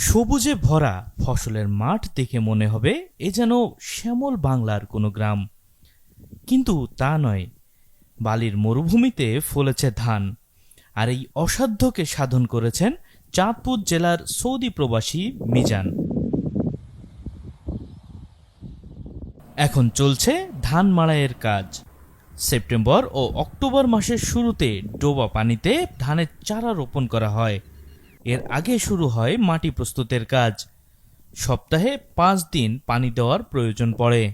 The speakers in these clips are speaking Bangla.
সবুজে ভরা ফসলের মাঠ দেখে মনে হবে এ যেন শ্যামল বাংলার কোনো গ্রাম। কিন্তু তা নয়, বালির মরুভূমিতে ফলেছে ধান, আর এই অসাধ্যকে সাধন করেছেন চাঁদপুর জেলার সৌদি প্রবাসী মিজান। এখন চলছে ধান মাড়াইয়ের কাজ। সেপ্টেম্বর ও অক্টোবর মাসের শুরুতে ডোবা পানিতে ধানের চারা রোপণ করা হয়। এর আগে শুরু হয় মাটি প্রস্তুতের কাজ। সপ্তাহে পাঁচ দিন পানি দেওয়ার প্রয়োজন পড়ে।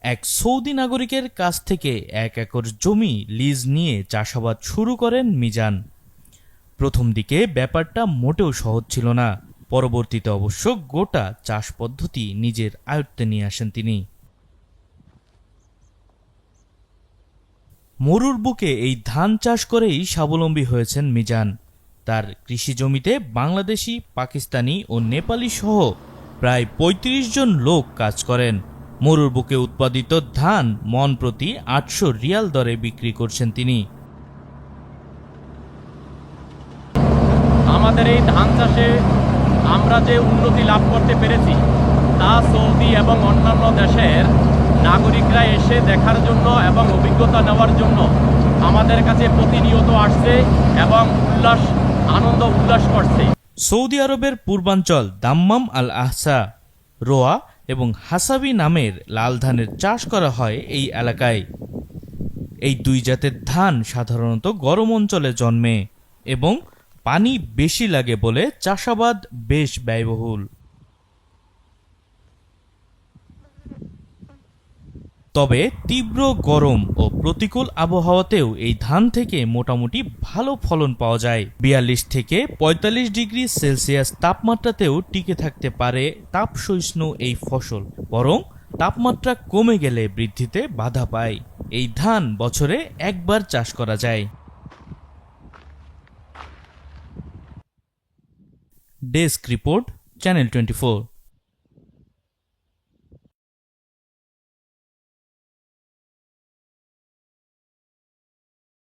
এক সৌদি নাগরিকের কাছ থেকে এক একর জমি লিজ নিয়ে চাষাবাদ শুরু করেন মিজান। প্রথম দিকে ব্যাপারটা মোটেও সহজ ছিল না। পরবর্তীতে অবশ্য গোটা চাষ পদ্ধতি নিজের আয়ত্তে নিয়ে আসেন তিনি। মরুর বুকে এই ধান চাষ করেই স্বাবলম্বী হয়েছেন মিজান। তার কৃষি জমিতে বাংলাদেশি, পাকিস্তানি ও নেপালি সহ প্রায় ৩৫ জন লোক কাজ করেন। মরুর বুকে উৎপাদিত ধান মন প্রতি আটশো রিয়াল দরে বিক্রি করছেন তিনি। আমাদের এই ধান চাষে আমরা যে উন্নতি লাভ করতে পেরেছি, তা সৌদি এবং অন্যান্য দেশের নাগরিকরা এসে দেখার জন্য এবং অভিজ্ঞতা নেওয়ার জন্য আমাদের কাছে প্রতিনিয়ত আসছে এবং উল্লাস, আনন্দ, উল্লাস করছে। সৌদি আরবের পূর্বাঞ্চল দাম্মাম আল আহসা রোয়া এবং হাসাবি নামের লাল ধানের চাষ করা হয় এই এলাকায়। এই দুই জাতের ধান সাধারণত গরম অঞ্চলে জন্মে এবং পানি বেশি লাগে বলে চাষাবাদ বেশ ব্যয়বহুল। তবে তীব্র গরম ও প্রতিকূল আবহাওয়াতেও এই ধান থেকে মোটামুটি ভালো ফলন পাওয়া যায়। বিয়াল্লিশ থেকে ৪৫ ডিগ্রি সেলসিয়াস তাপমাত্রাতেও টিকে থাকতে পারে তাপসহিষ্ণু এই ফসল, বরং তাপমাত্রা কমে গেলে বৃদ্ধিতে বাধা পায়। এই ধান বছরে একবার চাষ করা যায়। Desk report, channel twenty